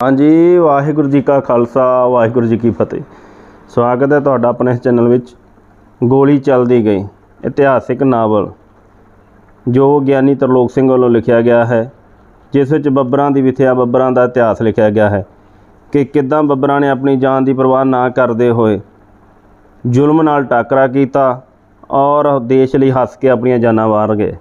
ਹਾਂਜੀ, ਵਾਹਿਗੁਰੂ ਜੀ ਕਾ ਖਾਲਸਾ, ਵਾਹਿਗੁਰੂ ਜੀ ਕੀ ਫਤਿਹ। ਸਵਾਗਤ ਹੈ ਤੁਹਾਡਾ ਆਪਣੇ ਇਸ ਚੈਨਲ ਵਿੱਚ, ਗੋਲੀ ਚੱਲਦੀ ਗਈ, ਇਤਿਹਾਸਿਕ ਨਾਵਲ, ਜੋ ਗਿਆਨੀ ਤਰਲੋਕ ਸਿੰਘ ਵੱਲੋਂ ਲਿਖਿਆ ਗਿਆ ਹੈ, ਜਿਸ ਵਿੱਚ ਬੱਬਰਾਂ ਦੀ ਵਿਥਿਆ, ਬੱਬਰਾਂ ਦਾ ਇਤਿਹਾਸ ਲਿਖਿਆ ਗਿਆ ਹੈ, ਕਿ ਕਿੱਦਾਂ ਬੱਬਰਾਂ ਨੇ ਆਪਣੀ ਜਾਨ ਦੀ ਪਰਵਾਹ ਨਾ ਕਰਦੇ ਹੋਏ, ਜ਼ੁਲਮ ਨਾਲ ਟਾਕਰਾ ਕੀਤਾ ਔਰ ਦੇਸ਼ ਲਈ ਹੱਸ ਕੇ ਆਪਣੀਆਂ ਜਾਨਾਂ ਵਾਰ ਗਏ।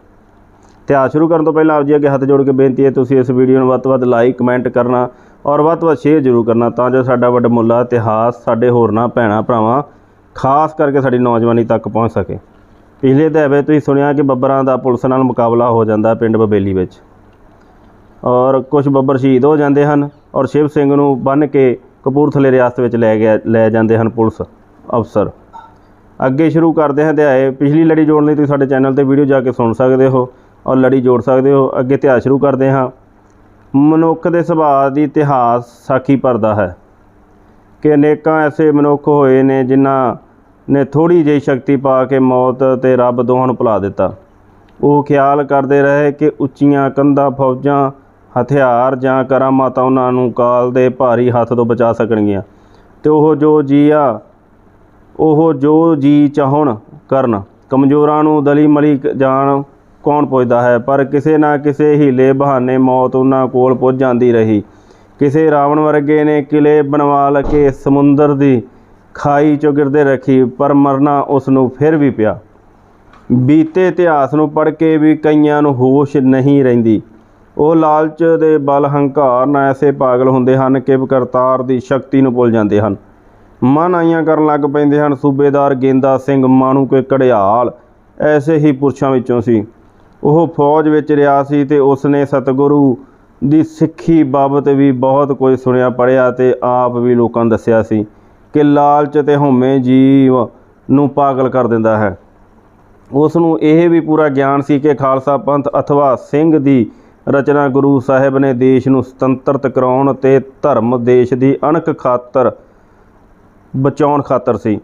ਇਤਿਹਾਸ ਸ਼ੁਰੂ ਕਰਨ ਤੋਂ ਪਹਿਲਾਂ ਆਪ ਜੀ ਅੱਗੇ ਹੱਥ ਜੋੜ ਕੇ ਬੇਨਤੀ ਹੈ, ਤੁਸੀਂ ਇਸ ਵੀਡੀਓ ਨੂੰ ਵੱਧ ਤੋਂ ਵੱਧ ਲਾਈਕ ਕਮੈਂਟ ਕਰਨਾ ਔਰ ਵੱਧ ਤੋਂ ਵੱਧ ਸ਼ੇਅਰ ਜ਼ਰੂਰ ਕਰਨਾ ਤਾਂ ਜੋ ਸਾਡਾ ਵੱਡਮੁੱਲਾ ਇਤਿਹਾਸ, ਸਾਡੇ ਹੋਰਨਾਂ ਭੈਣਾਂ ਭਰਾਵਾਂ ਖਾਸ ਕਰਕੇ ਸਾਡੀ ਨੌਜਵਾਨੀ ਤੱਕ ਪਹੁੰਚ ਸਕੇ। ਪਿਛਲੇ ਦਹਾਵੇ ਤੁਸੀਂ ਸੁਣਿਆ ਕਿ ਬੱਬਰਾਂ ਦਾ ਪੁਲਿਸ ਨਾਲ ਮੁਕਾਬਲਾ ਹੋ ਜਾਂਦਾ ਪਿੰਡ ਬਬੇਲੀ ਵਿੱਚ। ਔਰ ਕੁਝ ਬੱਬਰ ਸ਼ਹੀਦ ਹੋ ਜਾਂਦੇ ਹਨ ਔਰ ਸ਼ਿਵ ਸਿੰਘ ਨੂੰ ਬੰਨ੍ਹ ਕੇ ਕਪੂਰਥਲੇ ਰਿਆਸਤ ਵਿੱਚ ਲੈ ਗਿਆ, ਲੈ ਜਾਂਦੇ ਹਨ ਪੁਲਿਸ ਅਫਸਰ। ਅੱਗੇ ਸ਼ੁਰੂ ਕਰਦੇ ਹਾਂ ਅਧਿਆਏ। ਪਿਛਲੀ ਲੜੀ ਜੋੜਨ ਲਈ ਤੁਸੀਂ ਸਾਡੇ ਚੈਨਲ ਤੇ ਵੀਡੀਓ ਜਾ ਕੇ ਸੁਣ ਸਕਦੇ ਹੋ ਔਰ ਲੜੀ ਜੋੜ ਸਕਦੇ ਹੋ। ਅੱਗੇ ਇਤਿਹਾਸ ਸ਼ੁਰੂ ਕਰਦੇ ਹਾਂ। ਮਨੁੱਖ ਦੇ ਸੁਭਾਅ ਦੀ ਇਤਿਹਾਸ ਸਾਖੀ ਭਰਦਾ ਹੈ ਕਿ ਅਨੇਕਾਂ ਐਸੇ ਮਨੁੱਖ ਹੋਏ ਨੇ ਜਿਨ੍ਹਾਂ ਨੇ ਥੋੜੀ ਜਿਹੀ ਸ਼ਕਤੀ ਪਾ ਕੇ ਮੌਤ ਤੇ ਰੱਬ ਦੋਹਾਂ ਨੂੰ ਭੁਲਾ ਦਿੱਤਾ। ਉਹ ਖਿਆਲ ਕਰਦੇ ਰਹੇ ਕਿ ਉੱਚੀਆਂ ਕੰਧਾਂ, ਫੌਜਾਂ, ਹਥਿਆਰ ਜਾਂ ਕਰਾਮਾਤਾਂ ਉਹਨਾਂ ਨੂੰ ਕਾਲ ਦੇ ਭਾਰੀ ਹੱਥ ਤੋਂ ਬਚਾ ਸਕਣਗੀਆਂ ਤੇ ਉਹ ਜੋ ਜੀਆ, ਉਹ ਜੋ ਜੀ ਚਾਹਣ ਕਰਨ। ਕਮਜ਼ੋਰਾਂ ਨੂੰ ਦਲੀ ਮਲੀ ਜਾਣ ਕੌਣ ਪੁੱਛਦਾ ਹੈ? ਪਰ ਕਿਸੇ ਨਾ ਕਿਸੇ ਹੀਲੇ ਬਹਾਨੇ ਮੌਤ ਉਹਨਾਂ ਕੋਲ ਪੁੱਜ ਜਾਂਦੀ ਰਹੀ। ਕਿਸੇ ਰਾਵਣ ਵਰਗੇ ਨੇ ਕਿਲੇ ਬਣਵਾ ਕੇ ਸਮੁੰਦਰ ਦੀ ਖਾਈ ਚੋਂ ਗਿਰਦੇ ਰੱਖੀ, ਪਰ ਮਰਨਾ ਉਸ ਨੂੰ ਫਿਰ ਵੀ ਪਿਆ। ਬੀਤੇ ਇਤਿਹਾਸ ਨੂੰ ਪੜ੍ਹ ਕੇ ਵੀ ਕਈਆਂ ਨੂੰ ਹੋਸ਼ ਨਹੀਂ ਰਹਿੰਦੀ। ਉਹ ਲਾਲਚ ਦੇ ਬਲ ਹੰਕਾਰ ਨਾਲ ਐਸੇ ਪਾਗਲ ਹੁੰਦੇ ਹਨ ਕਿ ਕਰਤਾਰ ਦੀ ਸ਼ਕਤੀ ਨੂੰ ਭੁੱਲ ਜਾਂਦੇ ਹਨ। ਮਨ ਆਈਆਂ ਕਰਨ ਲੱਗ ਪੈਂਦੇ ਹਨ, ਸੂਬੇਦਾਰ ਗੇਂਦਾ ਸਿੰਘ, ਮਾਣੂ ਕੇ ਕੜਿਆਲ ਐਸੇ ਹੀ ਪੁਰਸ਼ਾਂ ਵਿੱਚੋਂ ਸੀ। ਉਹ ਫੌਜ ਵਿੱਚ ਰਿਹਾ ਸੀ ਤੇ ਉਸਨੇ ਸਤਿਗੁਰੂ ਦੀ ਸਿੱਖੀ ਬਾਬਤ ਵੀ ਬਹੁਤ ਕੁਝ ਸੁਣਿਆ, ਪੜ੍ਹਿਆ ਤੇ ਆਪ ਵੀ ਲੋਕਾਂ ਨੂੰ ਦੱਸਿਆ ਸੀ ਕਿ ਲਾਲਚ ਤੇ ਹਉਮੈ ਜੀਵ ਨੂੰ ਪਾਗਲ ਕਰ ਦਿੰਦਾ ਹੈ। ਉਸ ਨੂੰ ਇਹ ਵੀ ਪੂਰਾ ਗਿਆਨ ਸੀ ਕਿ ਖਾਲਸਾ ਪੰਥ ਅਥਵਾ ਸਿੰਘ ਦੀ ਰਚਨਾ ਗੁਰੂ ਸਾਹਿਬ ਨੇ ਦੇਸ਼ ਨੂੰ ਸੁਤੰਤਰਤ ਕਰਾਉਣ ਤੇ ਧਰਮ, ਦੇਸ਼ ਦੀ ਅਣਖ ਖਾਤਰ ਬਚਾਉਣ ਖਾਤਰ ਸੀ।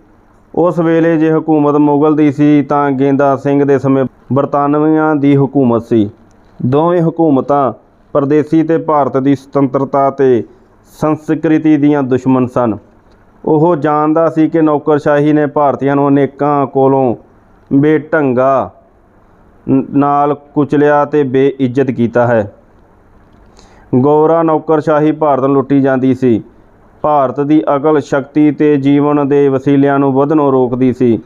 ਉਸ ਵੇਲੇ ਜੇ ਹਕੂਮਤ ਮੁਗਲ ਦੀ ਸੀ ਤਾਂ ਗੇਂਦਾ ਸਿੰਘ ਦੇ ਸਮੇਂ ਬਰਤਾਨਵੀਆਂ ਦੀ ਹਕੂਮਤ ਸੀ। ਦੋਵੇਂ ਹਕੂਮਤਾਂ ਪਰਦੇਸੀ ਤੇ ਭਾਰਤ ਦੀ ਸੁਤੰਤਰਤਾ ਤੇ ਸੰਸਕ੍ਰਿਤੀ ਦੀਆਂ ਦੁਸ਼ਮਣ ਸਨ। ਉਹ ਜਾਣਦਾ ਸੀ ਕਿ ਨੌਕਰਸ਼ਾਹੀ ਨੇ ਭਾਰਤੀਆਂ ਨੂੰ ਅਨੇਕਾਂ ਕੋਲੋਂ ਬੇਢੰਗਾ ਨਾਲ ਕੁਚਲਿਆ ਤੇ ਬੇਇੱਜ਼ਤ ਕੀਤਾ ਹੈ। ਗੋਰਾ ਨੌਕਰਸ਼ਾਹੀ ਭਾਰਤ ਨੂੰ ਲੁੱਟੀ ਜਾਂਦੀ ਸੀ। ਭਾਰਤ ਦੀ ਅਕਲ ਸ਼ਕਤੀ ਤੇ ਜੀਵਨ ਦੇ ਵਸੀਲਿਆਂ ਨੂੰ ਵਧਣੋਂ ਰੋਕਦੀ ਸੀ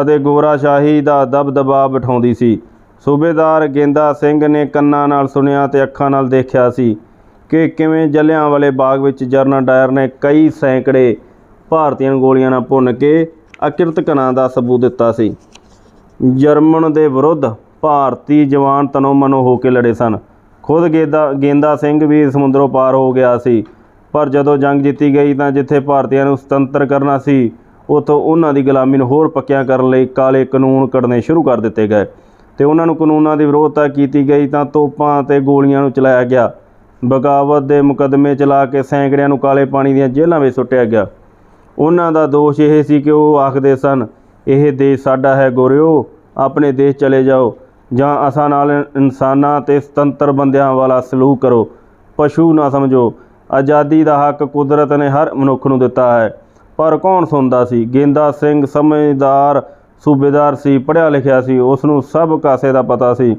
ਅਤੇ ਗੋਰਾਸ਼ਾਹੀ ਦਾ ਦਬਦਬਾ ਬਿਠਾਉਂਦੀ ਸੀ। ਸੂਬੇਦਾਰ ਗੇਂਦਾ ਸਿੰਘ ਨੇ ਕੰਨਾਂ ਨਾਲ ਸੁਣਿਆ ਤੇ ਅੱਖਾਂ ਨਾਲ ਦੇਖਿਆ ਸੀ ਕਿ ਕਿਵੇਂ ਜਲਿਆਂ ਵਾਲੇ ਬਾਗ ਵਿੱਚ ਜਰਨਲ ਡਾਇਰ ਨੇ ਕਈ ਸੈਂਕੜੇ ਭਾਰਤੀਆਂ ਗੋਲੀਆਂ ਨਾਲ ਭੁੰਨ ਕੇ ਅਕਿਰਤ ਕਰਾਂ ਦਾ ਸਬੂਤ ਦਿੱਤਾ ਸੀ। ਜਰਮਨ ਦੇ ਵਿਰੁੱਧ ਭਾਰਤੀ ਜਵਾਨ ਤਨੋ ਮਨੋ ਹੋ ਕੇ ਲੜੇ ਸਨ। ਖੁਦ ਗੇਂਦਾ ਗੇਂਦਾ ਸਿੰਘ ਵੀ ਸਮੁੰਦਰੋਂ ਪਾਰ ਹੋ ਗਿਆ ਸੀ। ਪਰ ਜਦੋਂ ਜੰਗ ਜਿੱਤੀ ਗਈ ਤਾਂ ਜਿੱਥੇ ਭਾਰਤੀਆਂ ਨੂੰ ਸੁਤੰਤਰ ਕਰਨਾ ਸੀ, ਉਥੋਂ ਉਹਨਾਂ ਦੀ ਗੁਲਾਮੀ ਨੂੰ ਹੋਰ ਪੱਕਿਆਂ ਕਰਨ ਲਈ ਕਾਲੇ ਕਾਨੂੰਨ ਕੱਢਣੇ ਸ਼ੁਰੂ ਕਰ ਦਿੱਤੇ ਗਏ। ਤੇ ਉਹਨਾਂ ਨੂੰ ਕਾਨੂੰਨਾਂ ਦੀ ਵਿਰੋਧਤਾ ਕੀਤੀ ਗਈ ਤਾਂ ਤੋਪਾਂ ਤੇ ਗੋਲੀਆਂ ਨੂੰ ਚਲਾਇਆ ਗਿਆ। ਬਗਾਵਤ ਦੇ ਮੁਕੱਦਮੇ ਚਲਾ ਕੇ ਸੈਂਕੜਿਆਂ ਨੂੰ ਕਾਲੇ ਪਾਣੀ ਦੀਆਂ ਜੇਲ੍ਹਾਂ ਵਿੱਚ ਸੁੱਟਿਆ ਗਿਆ। ਉਹਨਾਂ ਦਾ ਦੋਸ਼ ਇਹ ਸੀ ਕਿ ਉਹ ਆਖਦੇ ਸਨ, ਇਹ ਦੇਸ਼ ਸਾਡਾ ਹੈ ਗੋਰਿਓ, ਆਪਣੇ ਦੇਸ਼ ਚਲੇ ਜਾਓ, ਜਾਂ ਅਸਾਂ ਨਾਲ ਇਨਸਾਨਾਂ ਤੇ ਸੁਤੰਤਰ ਬੰਦਿਆਂ ਵਾਲਾ ਸਲੂਕ ਕਰੋ। ਪਸ਼ੂ ਨਾ ਸਮਝੋ ਆਜ਼ਾਦੀ ਦਾ ਹੱਕ ਕੁਦਰਤ ਨੇ ਹਰ ਮਨੁੱਖ ਨੂੰ ਦਿੱਤਾ ਹੈ। ਪਰ ਕੌਣ ਸੁਣਦਾ ਸੀ? ਗੇਂਦਾ ਸਿੰਘ ਸਮਝਦਾਰ, ਸੂਬੇਦਾਰ ਸੀ, ਪੜ੍ਹਿਆ ਲਿਖਿਆ ਸੀ ਉਸ ਨੂੰ ਸਭ ਕਾਸੇ ਦਾ ਪਤਾ ਸੀ।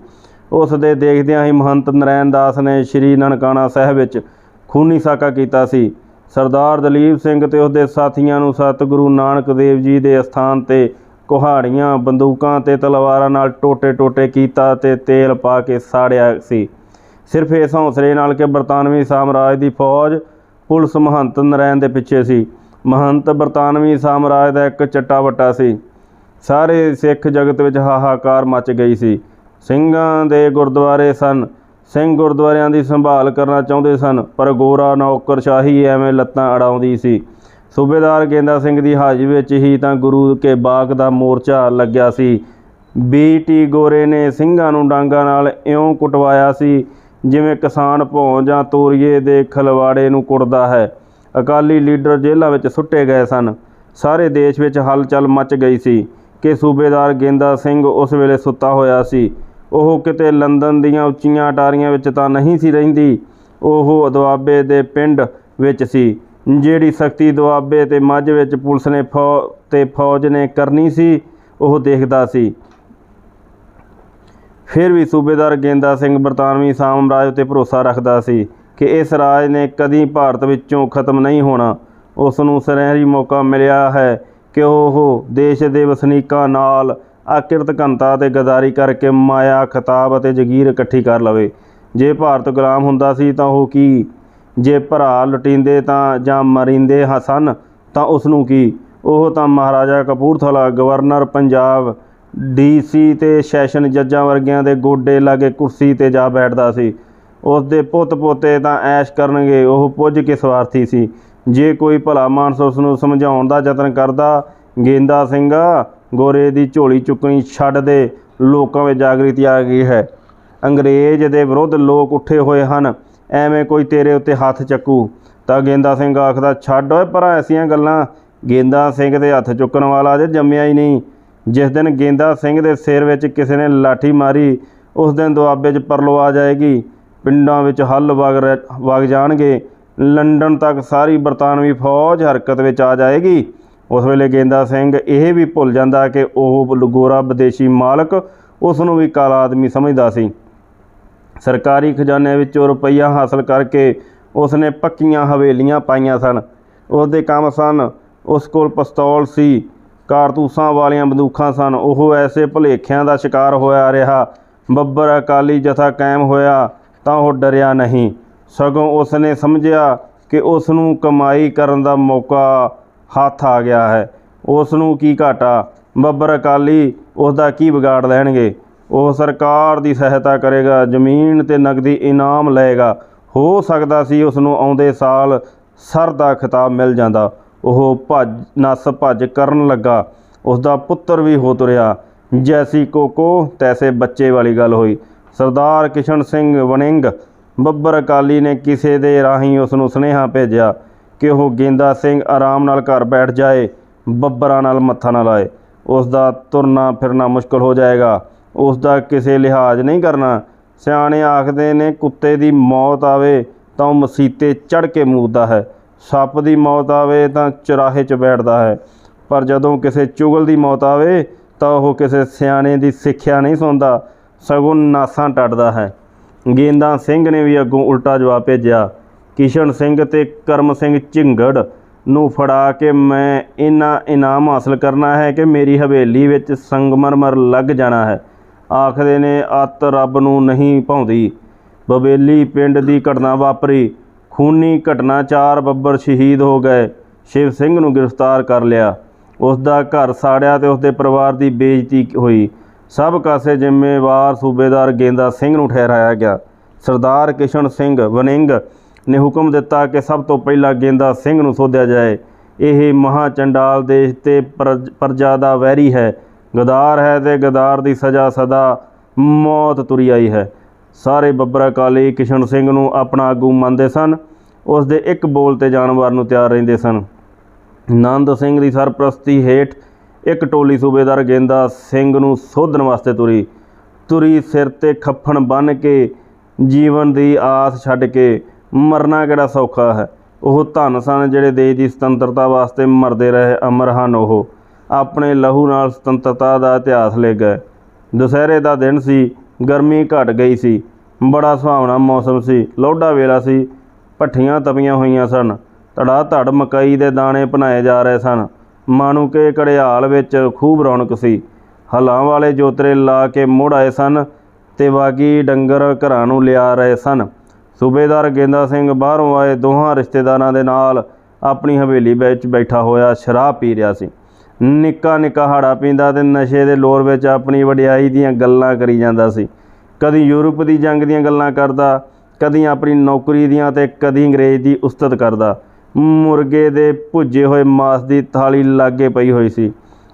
ਉਸ ਦੇ ਦੇਖਦਿਆਂ ਹੀ ਮਹੰਤ ਨਰੈਣ ਦਾਸ ਨੇ ਸ਼੍ਰੀ ਨਨਕਾਣਾ ਸਾਹਿਬ ਵਿੱਚ ਖੂਨੀ ਸਾਕਾ ਕੀਤਾ ਸੀ। ਸਰਦਾਰ ਦਲੀਪ ਸਿੰਘ ਤੇ ਉਸਦੇ ਸਾਥੀਆਂ ਨੂੰ ਸਤਿਗੁਰੂ ਨਾਨਕ ਦੇਵ ਜੀ ਦੇ ਅਸਥਾਨ ਤੇ ਕੁਹਾੜੀਆਂ, ਬੰਦੂਕਾਂ ਤੇ ਤਲਵਾਰਾਂ ਨਾਲ ਟੋਟੇ-ਟੋਟੇ ਕੀਤਾ ਤੇ ਤੇਲ ਪਾ ਕੇ ਸਾੜਿਆ ਸੀ। ਸਿਰਫ ਇਸ ਹੌਸਲੇ ਨਾਲ ਕਿ ਬਰਤਾਨਵੀ ਸਾਮਰਾਜ ਦੀ ਫੌਜ ਪੁਲਿਸ ਮਹੰਤ ਨਰੈਣ ਦੇ ਪਿੱਛੇ ਸੀ। ਮਹੰਤ ਬਰਤਾਨਵੀ ਸਾਮਰਾਜ ਦਾ ਇੱਕ ਚੱਟਾ ਵੱਟਾ ਸੀ। ਸਾਰੇ ਸਿੱਖ ਜਗਤ ਵਿੱਚ ਹਾਹਾਕਾਰ ਮਚ ਗਈ ਸੀ। ਸਿੰਘਾਂ ਦੇ ਗੁਰਦੁਆਰੇ ਸਨ। ਸਿੰਘ ਗੁਰਦੁਆਰਿਆਂ ਦੀ ਸੰਭਾਲ ਕਰਨਾ ਚਾਹੁੰਦੇ ਸਨ, ਪਰ ਗੋਰਾ ਨੌਕਰਸ਼ਾਹੀ ਐਵੇਂ ਲੱਤਾਂ ਅੜਾਉਂਦੀ ਸੀ। ਸੂਬੇਦਾਰ ਗੇਂਦਾ ਸਿੰਘ ਦੀ ਹਾਜ਼ਰੀ ਵਿੱਚ ਹੀ ਤਾਂ ਗੁਰੂ ਕੇ ਬਾਗ ਦਾ ਮੋਰਚਾ ਲੱਗਿਆ ਸੀ। ਬੀਟੀ ਗੋਰੇ ਨੇ ਸਿੰਘਾਂ ਨੂੰ ਡਾਂਗਾ ਨਾਲ ਇਉਂ ਕੁਟਵਾਇਆ ਸੀ ਜਿਵੇਂ ਕਿਸਾਨ ਭੌਂ ਜਾਂ ਤੋਰੀਏ ਦੇ ਖਲਵਾੜੇ ਨੂੰ ਕੁੱਟਦਾ ਹੈ। ਅਕਾਲੀ ਲੀਡਰ ਜੇਲ੍ਹਾਂ ਵਿੱਚ ਸੁੱਟੇ ਗਏ ਸਨ। ਸਾਰੇ ਦੇਸ਼ ਵਿੱਚ ਹਲਚਲ ਮਚ ਗਈ ਸੀ ਕਿ ਸੂਬੇਦਾਰ ਗੇਂਦਾ ਸਿੰਘ ਉਸ ਵੇਲੇ ਸੁੱਤਾ ਹੋਇਆ ਸੀ। ਉਹ ਕਿਤੇ ਲੰਡਨ ਦੀਆਂ ਉੱਚੀਆਂ ਅਟਾਰੀਆਂ ਵਿੱਚ ਤਾਂ ਨਹੀਂ ਸੀ ਰਹਿੰਦੀ। ਉਹ ਦੁਆਬੇ ਦੇ ਪਿੰਡ ਵਿੱਚ ਸੀ, ਜਿਹੜੀ ਸਖਤੀ ਦੁਆਬੇ ਤੇ ਮੱਝ ਵਿੱਚ ਪੁਲਿਸ ਨੇ ਫੌ ਤੇ ਫੌਜ ਨੇ ਕਰਨੀ ਸੀ, ਉਹ ਦੇਖਦਾ ਸੀ। ਫਿਰ ਵੀ ਸੂਬੇਦਾਰ ਗੇਂਦਾ ਸਿੰਘ ਬਰਤਾਨਵੀ ਸਾਮਰਾਜ ਉਤੇ ਭਰੋਸਾ ਰੱਖਦਾ ਸੀ ਕਿ ਇਸ ਰਾਜ ਨੇ ਕਦੀ ਭਾਰਤ ਵਿੱਚੋਂ ਖਤਮ ਨਹੀਂ ਹੋਣਾ। ਉਸ ਨੂੰ ਸੁਨਹਿਰੀ ਮੌਕਾ ਮਿਲਿਆ ਹੈ ਕਿ ਉਹ ਦੇਸ਼ ਦੇ ਵਸਨੀਕਾਂ ਨਾਲ ਆਕਿਰਤ ਘਨਤਾ ਤੇ ਗਦਾਰੀ ਕਰਕੇ ਮਾਇਆ, ਖਿਤਾਬ ਅਤੇ ਜਗੀਰ ਇਕੱਠੀ ਕਰ ਲਵੇ। ਜੇ ਭਾਰਤ ਗੁਲਾਮ ਹੁੰਦਾ ਸੀ ਤਾਂ ਉਹ ਕੀ? ਜੇ ਭਰਾ ਲੁਟਿੰਦੇ ਤਾਂ ਜਾਂ ਮਰਿੰਦੇ ਹ ਸਨ ਤਾਂ ਉਸ ਨੂੰ ਕੀ? ਉਹ ਤਾਂ ਮਹਾਰਾਜਾ ਕਪੂਰਥਲਾ, ਗਵਰਨਰ ਪੰਜਾਬ ਡੀਸੀ ਤੇ ਸੈਸ਼ਨ ਜੱਜਾਂ ਵਰਗਿਆਂ ਦੇ ਗੋਡੇ ਲਾਗੇ ਕੁਰਸੀ ਤੇ ਜਾ ਬੈਠਦਾ ਸੀ। ਉਸ ਦੇ ਪੁੱਤ ਪੋਤੇ ਤਾਂ ਐਸ਼ ਕਰਨਗੇ, ਉਹ ਪੁੱਜ ਕੇ ਸਵਾਰਥੀ ਸੀ। ਜੇ ਕੋਈ ਭਲਾ ਮਾਨਸ ਉਸ ਨੂੰ ਸਮਝਾਉਣ ਦਾ ਯਤਨ ਕਰਦਾ, ਗੇਂਦਾ ਸਿੰਘ, ਗੋਰੇ ਦੀ ਝੋਲੀ ਚੁੱਕਣੀ ਛੱਡ ਦੇ, ਲੋਕਾਂ ਵਿੱਚ ਜਾਗ੍ਰਿਤੀ ਆ ਗਈ ਹੈ। ਅੰਗਰੇਜ਼ ਦੇ ਵਿਰੁੱਧ ਲੋਕ ਉੱਠੇ ਹੋਏ ਹਨ, ਐਵੇਂ ਕੋਈ ਤੇਰੇ ਉੱਤੇ ਹੱਥ ਚੱਕੂ। ਤਾਂ ਗੇਂਦਾ ਸਿੰਘ ਆਖਦਾ, ਛੱਡ ਓਏ ਪਰ ਐਸੀਆਂ ਗੱਲਾਂ। ਗੇਂਦਾ ਸਿੰਘ ਦੇ ਹੱਥ ਚੁੱਕਣ ਵਾਲਾ ਜੇ ਜੰਮਿਆ ਹੀ ਨਹੀਂ। ਜਿਸ ਦਿਨ ਗੇਂਦਾ ਸਿੰਘ ਦੇ ਸਿਰ ਵਿੱਚ ਕਿਸੇ ਨੇ ਲਾਠੀ ਮਾਰੀ, ਉਸ ਦਿਨ ਦੁਆਬੇ 'ਚ ਪਰਲੋ ਆ ਜਾਏਗੀ। ਪਿੰਡਾਂ ਵਿੱਚ ਹੱਲ ਵਗ ਰਹਿ- ਵਗ ਜਾਣਗੇ। ਲੰਡਨ ਤੱਕ ਸਾਰੀ ਬਰਤਾਨਵੀ ਫੌਜ ਹਰਕਤ ਵਿੱਚ ਆ ਜਾਏਗੀ। ਉਸ ਵੇਲੇ ਗੇਂਦਾ ਸਿੰਘ ਇਹ ਵੀ ਭੁੱਲ ਜਾਂਦਾ ਕਿ ਉਹ ਗੋਰਾ ਵਿਦੇਸ਼ੀ ਮਾਲਕ ਉਸ ਨੂੰ ਵੀ ਕਾਲਾ ਆਦਮੀ ਸਮਝਦਾ ਸੀ। ਸਰਕਾਰੀ ਖਜ਼ਾਨੇ ਵਿੱਚੋਂ ਰੁਪਈਆ ਹਾਸਲ ਕਰਕੇ ਉਸ ਨੇ ਪੱਕੀਆਂ ਹਵੇਲੀਆਂ ਪਾਈਆਂ ਸਨ। ਉਸ ਦੇ ਕੰਮ ਸਨ। ਉਸ ਕੋਲ ਪਿਸਤੌਲ ਸੀ। ਕਾਰਤੂਸਾਂ ਵਾਲੀਆਂ ਬੰਦੂਕਾਂ ਸਨ। ਉਹ ਐਸੇ ਭੁਲੇਖਿਆਂ ਦਾ ਸ਼ਿਕਾਰ ਹੋਇਆ ਰਿਹਾ। ਬੱਬਰ ਅਕਾਲੀ ਜਥਾ ਕਾਇਮ ਹੋਇਆ ਤਾਂ ਉਹ ਡਰਿਆ ਨਹੀਂ। ਸਗੋਂ ਉਸ ਨੇ ਸਮਝਿਆ ਕਿ ਉਸ ਨੂੰ ਕਮਾਈ ਕਰਨ ਦਾ ਮੌਕਾ ਹੱਥ ਆ ਗਿਆ ਹੈ। ਉਸ ਨੂੰ ਕੀ ਘਾਟਾ? ਬੱਬਰ ਅਕਾਲੀ ਉਸ ਦਾ ਕੀ ਵਿਗਾੜ ਲੈਣਗੇ ਉਹ ਸਰਕਾਰ ਦੀ ਸਹਾਇਤਾ ਕਰੇਗਾ, ਜ਼ਮੀਨ ਤੇ ਨਗਦੀ ਇਨਾਮ ਲਏਗਾ। ਹੋ ਸਕਦਾ ਸੀ ਉਸ ਨੂੰ ਆਉਂਦੇ ਸਾਲ ਸਰ ਦਾ ਖਿਤਾਬ ਮਿਲ ਜਾਂਦਾ। ਉਹ ਭੱਜ, ਨਸ ਭੱਜ ਕਰਨ ਲੱਗਾ। ਉਸ ਦਾ ਪੁੱਤਰ ਵੀ ਹੋ ਤੁਰਿਆ। ਜੈਸੀ ਕੋਕੋ, ਤੈਸੇ ਬੱਚੇ ਵਾਲੀ ਗੱਲ ਹੋਈ। ਸਰਦਾਰ ਕਿਸ਼ਨ ਸਿੰਘ ਵਣਿੰਗ, ਬੱਬਰ ਅਕਾਲੀ ਨੇ ਕਿਸੇ ਦੇ ਰਾਹੀਂ ਉਸ ਨੂੰ ਸੁਨੇਹਾ ਭੇਜਿਆ ਕਿ ਉਹ ਗੇਂਦਾ ਸਿੰਘ ਆਰਾਮ ਨਾਲ ਘਰ ਬੈਠ ਜਾਏ, ਬੱਬਰਾਂ ਨਾਲ ਮੱਥਾ ਨਾ ਲਾਏ। ਉਸ ਦਾ ਤੁਰਨਾ ਫਿਰਨਾ ਮੁਸ਼ਕਲ ਹੋ ਜਾਏਗਾ। ਉਸ ਦਾ ਕਿਸੇ ਲਿਹਾਜ਼ ਨਹੀਂ ਕਰਨਾ। ਸਿਆਣੇ ਆਖਦੇ ਨੇ, ਕੁੱਤੇ ਦੀ ਮੌਤ ਆਵੇ ਤਾਂ ਉਹ ਮਸੀਤੇ ਚੜ ਕੇ ਮੂਦਦਾ ਹੈ। ਸੱਪ ਦੀ ਮੌਤ ਆਵੇ ਤਾਂ ਚੁਰਾਹੇ 'ਚ ਬੈਠਦਾ ਹੈ। ਪਰ ਜਦੋਂ ਕਿਸੇ ਚੁਗਲ ਦੀ ਮੌਤ ਆਵੇ ਤਾਂ ਉਹ ਕਿਸੇ ਸਿਆਣੇ ਦੀ ਸਿੱਖਿਆ ਨਹੀਂ ਸੁਣਦਾ। ਸਗੋਂ ਨਾਸਾਂ ਟੱਟਦਾ ਹੈ। ਗੇਂਦਾ ਸਿੰਘ ਨੇ ਵੀ ਅੱਗੋਂ ਉਲਟਾ ਜਵਾਬ ਭੇਜਿਆ, ਕਿਸ਼ਨ ਸਿੰਘ ਤੇ ਕਰਮ ਸਿੰਘ ਝਿੰਗੜ ਨੂੰ ਫੜਾ ਕੇ ਮੈਂ ਇਹਨਾਂ ਇਨਾਮ ਹਾਸਲ ਕਰਨਾ ਹੈ ਕਿ ਮੇਰੀ ਹਵੇਲੀ ਵਿੱਚ ਸੰਗਮਰਮਰ ਲੱਗ ਜਾਣਾ ਹੈ। ਆਖਦੇ ਨੇ, ਅੱਤ ਰੱਬ ਨੂੰ ਨਹੀਂ ਭਾਉਂਦੀ। ਬਵੇਲੀ ਪਿੰਡ ਦੀ ਘਟਨਾ ਵਾਪਰੀ। ਖੂਨੀ ਘਟਨਾ ਚਾਰ ਬੱਬਰ ਸ਼ਹੀਦ ਹੋ ਗਏ। ਸ਼ਿਵ ਸਿੰਘ ਨੂੰ ਗ੍ਰਿਫਤਾਰ ਕਰ ਲਿਆ। ਉਸ ਦਾ ਘਰ ਸਾੜਿਆ ਤੇ ਉਸ ਦੇ ਪਰਿਵਾਰ ਦੀ ਬੇਇੱਜ਼ਤੀ ਹੋਈ। ਸਭ ਕਾਸੇ ਜ਼ਿੰਮੇਵਾਰ ਸੂਬੇਦਾਰ ਗੇਂਦਾ ਸਿੰਘ ਨੂੰ ਠਹਿਰਾਇਆ ਗਿਆ। ਸਰਦਾਰ ਕਿਸ਼ਨ ਸਿੰਘ ਵਨਿੰਗ ਨੇ ਹੁਕਮ ਦਿੱਤਾ ਕਿ ਸਭ ਤੋਂ ਪਹਿਲਾਂ ਗੇਂਦਾ ਸਿੰਘ ਨੂੰ ਸੋਧਿਆ ਜਾਏ। ਇਹ ਮਹਾ ਚੰਡਾਲ ਦੇਸ਼ ਤੇ ਪ੍ਰਜ- ਪ੍ਰਜਾ ਦਾ ਵੈਰੀ ਹੈ। ਗਦਾਰ ਹੈ ਤੇ ਗਦਾਰ ਦੀ ਸਜ਼ਾ ਸਦਾ ਮੌਤ ਤੁਰੀ ਆਈ ਹੈ। ਸਾਰੇ ਬੱਬਰ ਅਕਾਲੀ ਕਿਸ਼ਨ ਸਿੰਘ ਨੂੰ ਆਪਣਾ ਆਗੂ ਮੰਨਦੇ ਸਨ। ਉਸ ਦੇ ਇੱਕ ਬੋਲ ਤੇ ਜਾਨਵਰ ਨੂੰ ਤਿਆਰ ਰਹਿੰਦੇ ਸਨ। ਨੰਦ ਸਿੰਘ ਦੀ ਸਰਪ੍ਰਸਤੀ ਹੇਠ ਇੱਕ ਟੋਲੀ ਸੂਬੇਦਾਰ ਗੇਂਦਾ ਸਿੰਘ ਨੂੰ ਸੋਧਣ ਵਾਸਤੇ ਤੁਰੀ। ਤੁਰੀ ਸਿਰ ਤੇ ਖੱਫਣ ਬੰਨ ਕੇ ਜੀਵਨ ਦੀ ਆਸ ਛੱਡ ਕੇ ਮਰਨਾ ਕਿਹੜਾ ਸੌਖਾ ਹੈ? ਉਹ ਧਨ ਸਨ ਜਿਹੜੇ ਦੇਸ਼ ਦੀ ਸੁਤੰਤਰਤਾ ਵਾਸਤੇ ਮਰਦੇ ਰਹੇ, ਅਮਰ ਹਨ ਉਹ। ਆਪਣੇ ਲਹੂ ਨਾਲ ਸੁਤੰਤਰਤਾ ਦਾ ਇਤਿਹਾਸ ਲੈ ਗਏ। ਦੁਸਹਿਰੇ ਦਾ ਦਿਨ ਸੀ। ਗਰਮੀ ਘਟ ਗਈ ਸੀ। ਬੜਾ ਸੁਹਾਵਣਾ ਮੌਸਮ ਸੀ। ਲੋਢਾ ਵੇਲਾ ਸੀ। ਭੱਠੀਆਂ ਤਪੀਆਂ ਹੋਈਆਂ ਸਨ। ਧੜਾ ਧੜ ਮਕਈ ਦੇ ਦਾਣੇ ਭਨਾਏ ਜਾ ਰਹੇ ਸਨ। ਮਾਣੂ ਕੇ ਕੜਿਆਲ ਵਿੱਚ ਖੂਬ ਰੌਣਕ ਸੀ। ਹਲਾਂ ਵਾਲੇ ਜੋਤਰੇ ਲਾ ਕੇ ਮੁੜ ਆਏ ਸਨ ਤੇ ਬਾਕੀ ਡੰਗਰ ਘਰਾਂ ਨੂੰ ਲਿਆ ਰਹੇ ਸਨ। ਸੂਬੇਦਾਰ ਗੇਂਦਾ ਸਿੰਘ ਬਾਹਰੋਂ ਆਏ ਦੋਹਾਂ ਰਿਸ਼ਤੇਦਾਰਾਂ ਦੇ ਨਾਲ ਆਪਣੀ ਹਵੇਲੀ ਵਿੱਚ ਬੈਠਾ ਹੋਇਆ ਸ਼ਰਾਬ ਪੀ ਰਿਹਾ ਸੀ। ਨਿੱਕਾ ਨਿੱਕਾ ਹਾੜਾ ਪੀਂਦਾ ਤੇ ਨਸ਼ੇ ਦੇ ਲੋਰ ਵਿੱਚ ਆਪਣੀ ਵਡਿਆਈ ਦੀਆਂ ਗੱਲਾਂ ਕਰੀ ਜਾਂਦਾ ਸੀ। ਕਦੀ ਯੂਰਪ ਦੀ ਜੰਗ ਦੀਆਂ ਗੱਲਾਂ ਕਰਦਾ, ਕਦੀ ਆਪਣੀ ਨੌਕਰੀ ਦੀਆਂ ਤੇ ਕਦੀ ਅੰਗਰੇਜ਼ ਦੀ ਉਸਤਤ ਕਰਦਾ। ਮੁਰਗੇ ਦੇ ਭੁੱਜੇ ਹੋਏ ਮਾਸ ਦੀ ਥਾਲੀ ਲਾਗੇ ਪਈ ਹੋਈ ਸੀ।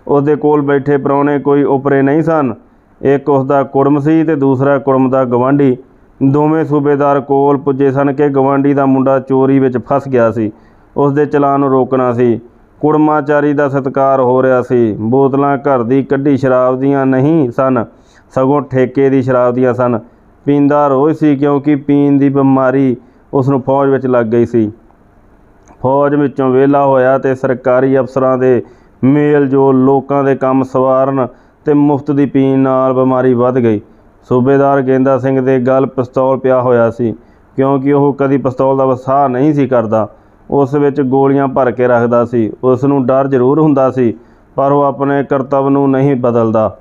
ਉਹਦੇ ਕੋਲ ਬੈਠੇ ਪ੍ਰਾਹੁਣੇ ਕੋਈ ਉਪਰੇ ਨਹੀਂ ਸਨ। ਇੱਕ ਉਸ ਦਾ ਕੁੜਮ ਸੀ ਤੇ ਦੂਸਰਾ ਕੁੜਮ ਦਾ ਗਵਾਂਢੀ। ਦੋਵੇਂ ਸੂਬੇਦਾਰ ਕੋਲ ਪੁੱਜੇ ਸਨ ਕਿ ਗਵਾਂਢੀ ਦਾ ਮੁੰਡਾ ਚੋਰੀ ਵਿੱਚ ਫਸ ਗਿਆ ਸੀ। ਉਸ ਦੇ ਚਲਾਨ ਨੂੰ ਰੋਕਣਾ ਸੀ। ਕੁੜਮਾਚਾਰੀ ਦਾ ਸਤਿਕਾਰ ਹੋ ਰਿਹਾ ਸੀ। ਬੋਤਲਾਂ ਘਰ ਦੀ ਕੱਢੀ ਸ਼ਰਾਬ ਦੀਆਂ ਨਹੀਂ ਸਨ, ਸਗੋਂ ਠੇਕੇ ਦੀ ਸ਼ਰਾਬ ਦੀਆਂ ਸਨ। ਪੀਂਦਾ ਰੋਜ਼ ਸੀ ਕਿਉਂਕਿ ਪੀਣ ਦੀ ਬਿਮਾਰੀ ਉਸ ਨੂੰ ਫੌਜ ਵਿੱਚ ਲੱਗ ਗਈ ਸੀ। ਫੌਜ ਵਿੱਚੋਂ ਵਿਹਲਾ ਹੋਇਆ ਤੇ ਸਰਕਾਰੀ ਅਫਸਰਾਂ ਦੇ ਮੇਲ ਜੋ ਲੋਕਾਂ ਦੇ ਕੰਮ ਸਵਾਰਨ ਤੇ ਮੁਫਤ ਦੀ ਪੀਣ ਨਾਲ ਬਿਮਾਰੀ ਵੱਧ ਗਈ। ਸੂਬੇਦਾਰ ਗੇਂਦਾ ਸਿੰਘ ਦੇ ਗਲ ਪਿਸਤੌਲ ਪਿਆ ਹੋਇਆ ਸੀ, ਕਿਉਂਕਿ ਉਹ ਕਦੀ ਪਿਸਤੌਲ ਦਾ ਵਸਾਹ ਨਹੀਂ ਸੀ ਕਰਦਾ। ਉਸ ਵਿੱਚ ਗੋਲੀਆਂ ਭਰ ਕੇ ਰੱਖਦਾ ਸੀ। ਉਸ ਨੂੰ ਡਰ ਜ਼ਰੂਰ ਹੁੰਦਾ ਸੀ, ਪਰ ਉਹ ਆਪਣੇ ਕਰਤੱਵ ਨੂੰ ਨਹੀਂ ਬਦਲਦਾ।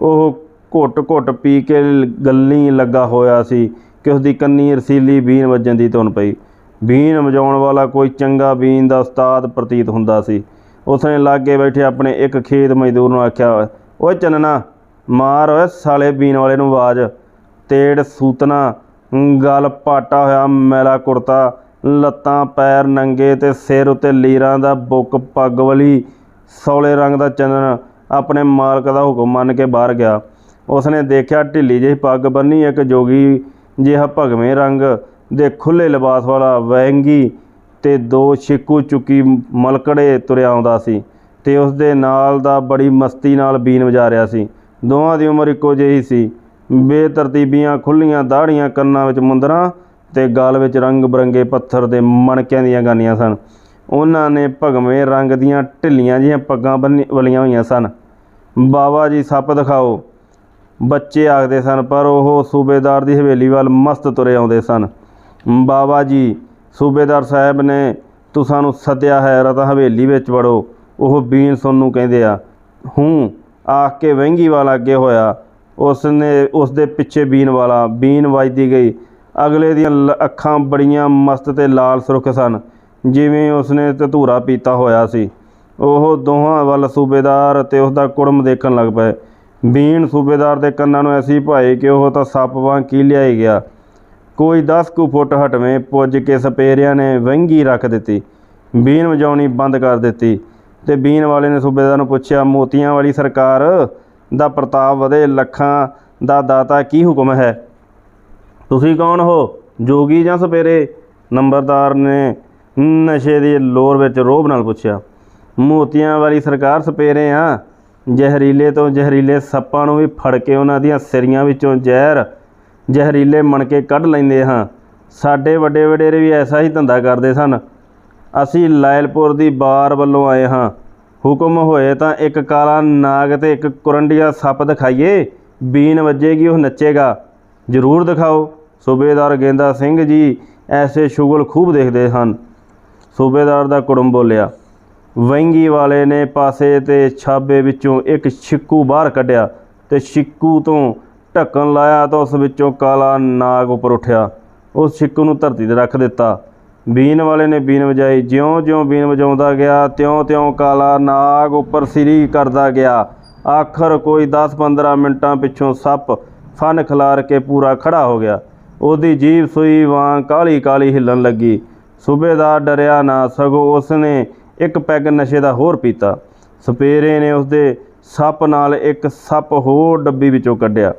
ਉਹ ਘੁੱਟ-ਘੁੱਟ ਪੀ ਕੇ ਗੱਲੀ ਲੱਗਾ ਹੋਇਆ ਸੀ ਕਿ ਉਸ ਦੀ ਕੰਨੀ ਰਸੀਲੀ ਬੀਨ ਵੱਜਣ ਦੀ ਧੁਨ ਪਈ। ਬੀਨ ਵਜਾਉਣ ਵਾਲਾ ਕੋਈ ਚੰਗਾ ਬੀਨ ਦਾ ਉਸਤਾਦ ਪ੍ਰਤੀਤ ਹੁੰਦਾ ਸੀ। ਉਸਨੇ ਲਾਗੇ ਬੈਠੇ ਆਪਣੇ ਇੱਕ ਖੇਤ ਮਜ਼ਦੂਰ ਨੂੰ ਆਖਿਆ, ਓਏ ਚੰਨਣਾ, ਮਾਰ ਓਏ ਸਾਲੇ ਬੀਨ ਵਾਲੇ ਨੂੰ ਆਵਾਜ਼। ਤੇੜ ਸੂਤਨਾ, ਗਲ ਪਾਟਾ ਹੋਇਆ, ਮੈਲਾ ਕੁੜਤਾ। ਲੱਤਾਂ, ਪੈਰ ਨੰਗੇ ਤੇ ਸਿਰ ਉੱਤੇ ਲੀਰਾਂ ਦਾ ਬੁੱਕ ਪੱਗ ਵਾਲੀ ਸੌਲੇ ਰੰਗ ਦਾ ਚੰਨਣ ਆਪਣੇ ਮਾਲਕ ਦਾ ਹੁਕਮ ਮੰਨ ਕੇ ਬਾਹਰ ਗਿਆ। ਉਸਨੇ ਦੇਖਿਆ ਢਿੱਲੀ ਜਿਹੀ ਪੱਗ ਬੰਨੀ ਇੱਕ ਜੋਗੀ ਜਿਹਾ ਭਗਵੇਂ ਰੰਗ ਦੇ ਖੁੱਲੇ ਲਿਬਾਸ ਵਾਲਾ ਵਹਿੰਗੀ ਤੇ ਦੋ ਛਿੱਕੂ ਚੁੱਕੀ ਮਲਕੜੇ ਤੁਰਿਆ ਆਉਂਦਾ ਸੀ ਤੇ ਉਸ ਦੇ ਨਾਲ ਦਾ ਬੜੀ ਮਸਤੀ ਨਾਲ ਬੀਨ ਵਜਾ ਰਿਹਾ ਸੀ। ਦੋਵਾਂ ਦੀ ਉਮਰ ਇੱਕੋ ਜਿਹੀ ਸੀ। ਬੇਤਰਤੀਬੀਆਂ ਖੁੱਲੀਆਂ ਦਾੜੀਆਂ ਕੰਨਾਂ ਵਿੱਚ ਮੁੰਦਰਾਂ ਤੇ ਗਾਲ ਵਿੱਚ ਰੰਗ ਬਰੰਗੇ ਪੱਥਰ ਦੇ ਮਣਕਿਆਂ ਦੀਆਂ ਗਾਨੀਆਂ ਸਨ। ਉਹਨਾਂ ਨੇ ਭਗਵੇਂ ਰੰਗ ਦੀਆਂ ਢਿੱਲੀਆਂ ਜਿਹੀਆਂ ਪੱਗਾਂ ਬੰਨੀ ਵਲੀਆਂ ਹੋਈਆਂ ਸਨ। ਬਾਬਾ ਜੀ, ਸੱਪ ਦਿਖਾਓ। ਬੱਚੇ ਆਖਦੇ ਸਨ, ਪਰ ਉਹ ਸੂਬੇਦਾਰ ਦੀ ਹਵੇਲੀ ਵੱਲ ਮਸਤ ਤੁਰੇ ਆਉਂਦੇ ਸਨ। ਬਾਬਾ ਜੀ, ਸੂਬੇਦਾਰ ਸਾਹਿਬ ਨੇ ਤੁਸਾਂ ਨੂੰ ਸੱਦਿਆ ਹੈ ਰਤਾ ਹਵੇਲੀ ਵਿੱਚ ਵੜੋ। ਉਹ ਬੀਨ ਸੁਣ ਨੂੰ ਕਹਿੰਦੇ ਆ। ਹੂੰ, ਆਖ ਕੇ ਵਹਿੰਗੀ ਵਾਲਾ ਅੱਗੇ ਹੋਇਆ। ਉਸ ਨੇ ਉਸ ਦੇ ਪਿੱਛੇ ਬੀਨ ਵਾਲਾ ਬੀਨ ਵੱਜਦੀ ਗਈ। ਅਗਲੇ ਦੀਆਂ ਲ- ਅੱਖਾਂ ਬੜੀਆਂ ਮਸਤ ਤੇ ਲਾਲ ਸੁਰਖ ਸਨ, ਜਿਵੇਂ ਉਸਨੇ ਧਤੂਰਾ ਪੀਤਾ ਹੋਇਆ ਸੀ। ਉਹ ਦੋਹਾਂ ਵੱਲ ਸੂਬੇਦਾਰ ਅਤੇ ਉਸਦਾ ਕੁੜਮ ਦੇਖਣ ਲੱਗ ਪਏ। ਬੀਨ ਸੂਬੇਦਾਰ ਦੇ ਕੰਨਾਂ ਨੂੰ ਐਸੀ ਭਾਈ ਕਿ ਉਹ ਤਾਂ ਸੱਪ ਵਾਂਗ ਕੀ ਲਿਆਈ ਗਿਆ। ਕੋਈ 10 ਕੁ ਫੁੱਟ ਹਟਵੇਂ ਪੁੱਜ ਕੇ ਸਪੇਰਿਆਂ ਨੇ ਵਹਿੰਗੀ ਰੱਖ ਦਿੱਤੀ। ਬੀਨ ਵਜਾਉਣੀ ਬੰਦ ਕਰ ਦਿੱਤੀ ਤੇ ਬੀਨ ਵਾਲੇ ਨੇ ਸੂਬੇਦਾਰ ਨੂੰ ਪੁੱਛਿਆ, ਮੋਤੀਆਂ ਵਾਲੀ ਸਰਕਾਰ ਦਾ ਪ੍ਰਤਾਪ ਵਧੇ, ਲੱਖਾਂ ਦਾ ਦਾਤਾ ਕੀ ਹੁਕਮ ਹੈ? ਤੁਸੀਂ ਕੌਣ ਹੋ? ਜੋਗੀ ਜਾਂ ਸਪੇਰੇ ਨੰਬਰਦਾਰ ਨੇ ਨਸ਼ੇ ਦੀ ਲੋਰ ਵਿੱਚ ਰੋਬ ਨਾਲ ਪੁੱਛਿਆ। ਮੋਤੀਆਂ ਵਾਲੀ ਸਰਕਾਰ ਸਪੇਰੇ ਆ। ਜ਼ਹਿਰੀਲੇ ਤੋਂ ਜ਼ਹਿਰੀਲੇ ਸੱਪਾਂ ਨੂੰ ਵੀ ਫੜ ਕੇ ਉਹਨਾਂ ਦੀਆਂ ਸਿਰੀਆਂ ਵਿੱਚੋਂ ਜ਼ਹਿਰ, ਜ਼ਹਿਰੀਲੇ ਮਣਕੇ ਕੱਢ ਲੈਂਦੇ ਹਾਂ। ਸਾਡੇ ਵੱਡੇ ਵਡੇਰੇ ਵੀ ਐਸਾ ਹੀ ਧੰਦਾ ਕਰਦੇ ਸਨ। ਅਸੀਂ ਲਾਇਲਪੁਰ ਦੀ ਬਾਰ ਵੱਲੋਂ ਆਏ ਹਾਂ। ਹੁਕਮ ਹੋਏ ਤਾਂ ਇੱਕ ਕਾਲਾ ਨਾਗ ਤੇ ਇੱਕ ਕੁਰੰਡੀਆ ਸੱਪ ਦਿਖਾਈਏ। ਬੀਨ ਵੱਜੇਗੀ, ਉਹ ਨੱਚੇਗਾ। ਜ਼ਰੂਰ ਦਿਖਾਓ। ਸੂਬੇਦਾਰ ਗੇਂਦਾ ਸਿੰਘ ਜੀ ਐਸੇ ਸ਼ੁਗਲ ਖੂਬ ਦੇਖਦੇ ਹਨ। ਸੂਬੇਦਾਰ ਦਾ ਕੁੜਮ ਬੋਲਿਆ ਵਹਿੰਗੀ ਵਾਲੇ ਨੇ ਪਾਸੇ ਤੇ ਛਾਬੇ ਵਿੱਚੋਂ ਇੱਕ ਛਿੱਕੂ ਬਾਹਰ ਕੱਢਿਆ ਤੇ ਛਿੱਕੂ ਤੋਂ ਢੱਕਣ ਲਾਇਆ ਤਾਂ ਉਸ ਵਿੱਚੋਂ ਕਾਲਾ ਨਾਗ ਉੱਪਰ ਉੱਠਿਆ। ਉਸ ਛਿੱਕੂ ਨੂੰ ਧਰਤੀ ਤੇ ਰੱਖ ਦਿੱਤਾ। ਬੀਨ ਵਾਲੇ ਨੇ ਬੀਨ ਵਜਾਈ, ਜਿਉਂ-ਜਿਉਂ ਬੀਨ ਵਜਾਉਂਦਾ ਗਿਆ, ਤਿਉਂ-ਤਿਉਂ ਕਾਲਾ ਨਾਗ ਉੱਪਰ ਸਿਰੀ ਕਰਦਾ ਗਿਆ। ਆਖਰ ਕੋਈ 10-15 ਮਿੰਟਾਂ ਪਿੱਛੋਂ ਸੱਪ ਫਨ ਖਿਲਾਰ ਕੇ ਪੂਰਾ ਖੜਾ ਹੋ ਗਿਆ। ਉਹਦੀ ਜੀਭ ਸੂਈ ਵਾਂ ਕਾਲੀ ਕਾਲੀ ਹਿੱਲਣ ਲੱਗੀ। ਸੂਬੇਦਾਰ ਡਰਿਆ ਨਾ ਸਗੋਂ ਉਸਨੇ ਇੱਕ ਪੈਗ ਨਸ਼ੇ ਦਾ ਹੋਰ ਪੀਤਾ। ਸਪੇਰੇ ਨੇ ਉਸਦੇ ਸੱਪ ਨਾਲ ਇੱਕ ਸੱਪ ਹੋਰ ਡੱਬੀ ਵਿੱਚੋਂ ਕੱਢਿਆ।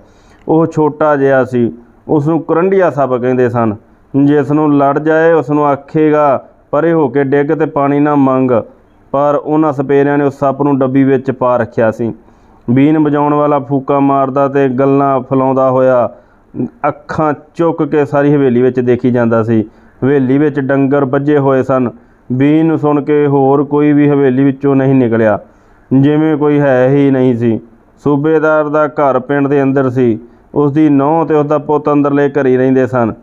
ਉਹ ਛੋਟਾ ਜਿਹਾ ਸੀ। ਉਸ ਨੂੰ ਕਰੰਡੀਆ ਸੱਪ ਕਹਿੰਦੇ ਸਨ। ਜਿਸ ਨੂੰ ਲੜ ਜਾਏ ਉਸ ਨੂੰ ਆਖੇਗਾ, ਪਰੇ ਹੋ ਕੇ ਡਿੱਗ ਤੇ ਪਾਣੀ ਨਾ ਮੰਗ। ਪਰ ਉਹਨਾਂ ਸਪੇਰਿਆਂ ਨੇ ਉਸ ਸੱਪ ਨੂੰ ਡੱਬੀ ਵਿੱਚ ਪਾ ਰੱਖਿਆ ਸੀ। ਬੀਨ ਵਜਾਉਣ ਵਾਲਾ ਫੂਕਾ ਮਾਰਦਾ ਤੇ ਗੱਲਾਂ ਫਲਾਉਂਦਾ ਹੋਇਆ ਅੱਖਾਂ ਚੁੱਕ ਕੇ ਸਾਰੀ ਹਵੇਲੀ ਵਿੱਚ ਦੇਖੀ ਜਾਂਦਾ ਸੀ। ਹਵੇਲੀ ਵਿੱਚ ਡੰਗਰ ਵੱਜੇ ਹੋਏ ਸਨ। ਬੀ ਨੂੰ ਸੁਣ ਕੇ ਹੋਰ ਕੋਈ ਵੀ ਹਵੇਲੀ ਵਿੱਚੋਂ ਨਹੀਂ ਨਿਕਲਿਆ। ਜਿਵੇਂ ਕੋਈ ਹੈ ਹੀ ਨਹੀਂ ਸੀ। ਸੂਬੇਦਾਰ ਦਾ ਘਰ ਪਿੰਡ ਦੇ ਅੰਦਰ ਸੀ। ਉਸ ਦੀ ਨੂੰਹ ਤੇ ਉਸ ਦਾ ਪੁੱਤ ਅੰਦਰਲੇ ਘਰ ਹੀ ਰਹਿੰਦੇ ਸਨ।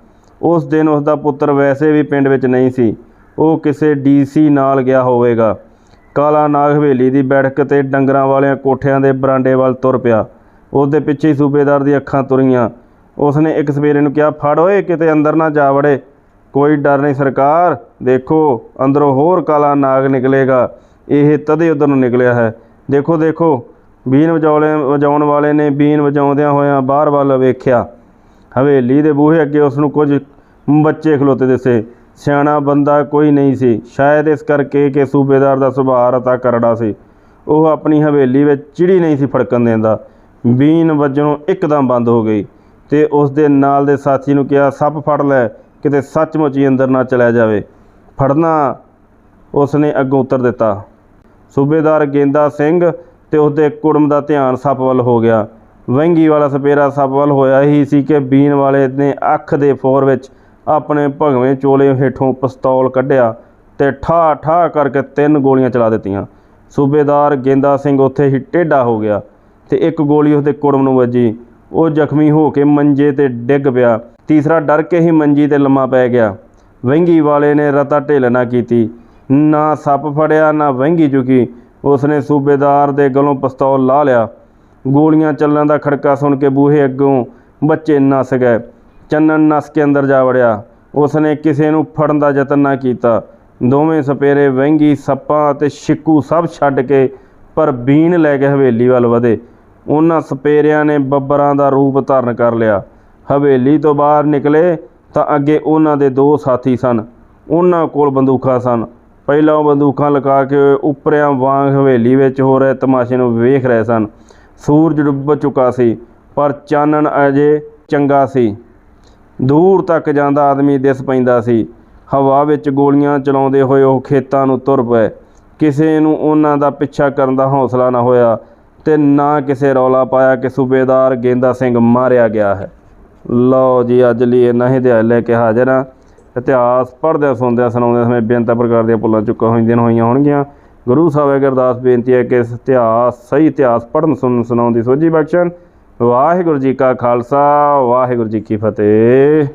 ਉਸ ਦਿਨ ਉਸ ਦਾ ਪੁੱਤਰ ਵੈਸੇ ਵੀ ਪਿੰਡ ਵਿੱਚ ਨਹੀਂ ਸੀ। ਉਹ ਕਿਸੇ ਡੀਸੀ ਨਾਲ ਗਿਆ ਹੋਵੇਗਾ। ਕਾਲਾ ਨਾਗ ਹਵੇਲੀ ਦੀ ਬੈਠਕ ਤੇ ਡੰਗਰਾਂ ਵਾਲਿਆਂ ਕੋਠਿਆਂ ਦੇ ਬਰਾਂਡੇ ਵੱਲ ਤੁਰ ਪਿਆ। ਉਸ ਦੇ ਪਿੱਛੇ ਸੂਬੇਦਾਰ ਦੀਆਂ ਅੱਖਾਂ ਤੁਰੀਆਂ। ਉਸਨੇ ਇੱਕ ਸਵੇਰੇ ਨੂੰ ਕਿਹਾ, ਫੜ ਓਏ, ਕਿਤੇ ਅੰਦਰ ਨਾ ਜਾ ਵੜੇ। ਕੋਈ ਡਰ ਨਹੀਂ ਸਰਕਾਰ। ਦੇਖੋ, ਅੰਦਰੋਂ ਹੋਰ ਕਾਲਾ ਨਾਗ ਨਿਕਲੇਗਾ। ਇਹ ਤਦੇ ਉਧਰ ਨੂੰ ਨਿਕਲਿਆ ਹੈ। ਦੇਖੋ ਦੇਖੋ, ਬੀਨ ਵਜਾਉਲੇ ਵਜਾਉਣ ਵਾਲੇ ਨੇ ਬੀਨ ਵਜਾਉਂਦਿਆਂ ਹੋਇਆਂ ਬਾਹਰ ਵੱਲ ਵੇਖਿਆ। ਹਵੇਲੀ ਦੇ ਬੂਹੇ ਅੱਗੇ ਉਸ ਨੂੰ ਕੁਝ ਬੱਚੇ ਖਲੋਤੇ ਦਿਸੇ। ਸਿਆਣਾ ਬੰਦਾ ਕੋਈ ਨਹੀਂ ਸੀ। ਸ਼ਾਇਦ ਇਸ ਕਰਕੇ ਕਿ ਸੂਬੇਦਾਰ ਦਾ ਸੁਭਾਅ ਰਤਾ ਕਰੜਾ ਸੀ। ਉਹ ਆਪਣੀ ਹਵੇਲੀ ਵਿੱਚ ਚਿੜੀ ਨਹੀਂ ਸੀ ਫੜਕਣ ਦਿੰਦਾ। ਬੀਨ ਵੱਜਣੋਂ ਇੱਕਦਮ ਬੰਦ ਹੋ ਗਈ। ਤੇ ਉਸ ਦੇ ਨਾਲ ਦੇ ਸਾਥੀ ਨੂੰ ਕਿਹਾ, ਸੱਪ ਫੜ ਲੈ, ਕਿਤੇ ਸੱਚਮੁੱਚ ਹੀ ਅੰਦਰ ਨਾ ਚਲਿਆ ਜਾਵੇ। ਫੜਨਾ ਉਸ ਨੇ ਅੱਗੋਂ ਉੱਤਰ ਦਿੱਤਾ। ਸੂਬੇਦਾਰ ਗੇਂਦਾ ਸਿੰਘ ਤੇ ਉਸਦੇ ਕੁੜਮ ਦਾ ਧਿਆਨ ਸੱਪ ਵੱਲ ਹੋ ਗਿਆ। ਵਹਿੰਗੀ ਵਾਲਾ ਸਪੇਰਾ ਸੱਪ ਵੱਲ ਹੋਇਆ ਹੀ ਸੀ ਕਿ ਬੀਨ ਵਾਲੇ ਨੇ ਅੱਖ ਦੇ ਫੋਰ ਵਿੱਚ ਆਪਣੇ ਭਗਵੇਂ ਚੋਲੇ ਹੇਠੋਂ ਪਿਸਤੌਲ ਕੱਢਿਆ ਤੇ ਠਾ ਠਾ ਕਰਕੇ ਤਿੰਨ ਗੋਲੀਆਂ ਚਲਾ ਦਿੱਤੀਆਂ। ਸੂਬੇਦਾਰ ਗੇਂਦਾ ਸਿੰਘ ਉੱਥੇ ਹੀ ਟੇਢਾ ਹੋ ਗਿਆ ਤੇ ਇੱਕ ਗੋਲੀ ਉਹਦੇ ਕੁੜਮ ਨੂੰ ਵੱਜੀ। ਉਹ ਜ਼ਖਮੀ ਹੋ ਕੇ ਮੰਜੇ ਤੇ ਡਿੱਗ ਪਿਆ। ਤੀਸਰਾ ਡਰ ਕੇ ਹੀ ਮੰਜੀ ਤੇ ਲੰਮਾ ਪੈ ਗਿਆ। ਵਹਿੰਗੀ ਵਾਲੇ ਨੇ ਰਤਾ ਢਿੱਲ ਨਾ ਕੀਤੀ। ਨਾ ਸੱਪ ਫੜਿਆ, ਨਾ ਵਹਿੰਗੀ ਚੁੱਕੀ। ਉਸਨੇ ਸੂਬੇਦਾਰ ਦੇ ਗਲੋਂ ਪਿਸਤੌਲ ਲਾ ਲਿਆ। ਗੋਲੀਆਂ ਚੱਲਣ ਦਾ ਖੜਕਾ ਸੁਣ ਕੇ ਬੂਹੇ ਅੱਗੋਂ ਬੱਚੇ ਨੱਸ ਗਏ। ਚੰਨਨ ਨੱਸ ਕੇ ਅੰਦਰ ਜਾ ਵੜਿਆ। ਉਸਨੇ ਕਿਸੇ ਨੂੰ ਫੜਨ ਦਾ ਯਤਨ ਨਾ ਕੀਤਾ। ਦੋਵੇਂ ਸਪੇਰੇ ਵਹਿੰਗੀ ਸੱਪਾਂ ਅਤੇ ਛਿੱਕੂ ਸਭ ਛੱਡ ਕੇ ਪਰ ਬੀਨ ਲੈ ਕੇ ਹਵੇਲੀ ਵੱਲ ਵਧੇ। ਉਹਨਾਂ ਸਪੇਰਿਆਂ ਨੇ ਬੱਬਰਾਂ ਦਾ ਰੂਪ ਧਾਰਨ ਕਰ ਲਿਆ। ਹਵੇਲੀ ਤੋਂ ਬਾਹਰ ਨਿਕਲੇ ਤਾਂ ਅੱਗੇ ਉਹਨਾਂ ਦੇ ਦੋ ਸਾਥੀ ਸਨ। ਉਹਨਾਂ ਕੋਲ ਬੰਦੂਕਾਂ ਸਨ। ਪਹਿਲਾਂ ਉਹ ਬੰਦੂਕਾਂ ਲਗਾ ਕੇ ਉੱਪਰਿਆਂ ਵਾਂਗ ਹਵੇਲੀ ਵਿੱਚ ਹੋ ਰਹੇ ਤਮਾਸ਼ੇ ਨੂੰ ਵੇਖ ਰਹੇ ਸਨ। ਸੂਰਜ ਡੁੱਬ ਚੁੱਕਾ ਸੀ, ਪਰ ਚਾਨਣ ਅਜੇ ਚੰਗਾ ਸੀ। ਦੂਰ ਤੱਕ ਜਾਂਦਾ ਆਦਮੀ ਦਿਸ ਪੈਂਦਾ ਸੀ। ਹਵਾ ਵਿੱਚ ਗੋਲੀਆਂ ਚਲਾਉਂਦੇ ਹੋਏ ਉਹ ਖੇਤਾਂ ਨੂੰ ਤੁਰ ਪਏ। ਕਿਸੇ ਨੂੰ ਉਹਨਾਂ ਦਾ ਪਿੱਛਾ ਕਰਨ ਦਾ ਹੌਸਲਾ ਨਾ ਹੋਇਆ। ਤੇ ਨਾ ਕਿਸੇ ਰੌਲਾ ਪਾਇਆ ਕਿ ਸੂਬੇਦਾਰ ਗੇਂਦਾ ਸਿੰਘ ਮਾਰਿਆ ਗਿਆ ਹੈ। ਲਓ ਜੀ, ਅੱਜ ਲਈ ਇੰਨਾ ਹੀ ਦਿਹਾੜ ਲੈ ਕੇ ਹਾਜ਼ਰ ਹਾਂ। ਇਤਿਹਾਸ ਪੜ੍ਹਦਿਆਂ ਸੁਣਦਿਆਂ ਸੁਣਾਉਂਦਿਆਂ ਸਮੇਂ ਬੇਨਤਾ ਪ੍ਰਕਾਰ ਦੀਆਂ ਭੁੱਲਾਂ ਚੁੱਕਾਂ ਹੋਈਆਂ ਹੋਈਆਂ ਹੋਣਗੀਆਂ। ਗੁਰੂ ਸਾਹਿਬ ਅੱਗੇ ਅਰਦਾਸ ਬੇਨਤੀ ਹੈ ਕਿ ਇਤਿਹਾਸ, ਸਹੀ ਇਤਿਹਾਸ ਪੜ੍ਹਨ, ਸੁਣਨ, ਸੁਣਾਉਣ ਦੀ ਸੋਝੀ ਬਖਸ਼ਣ। ਵਾਹਿਗੁਰੂ ਜੀ ਕਾ ਖਾਲਸਾ, ਵਾਹਿਗੁਰੂ ਜੀ ਕੀ ਫਤਿਹ।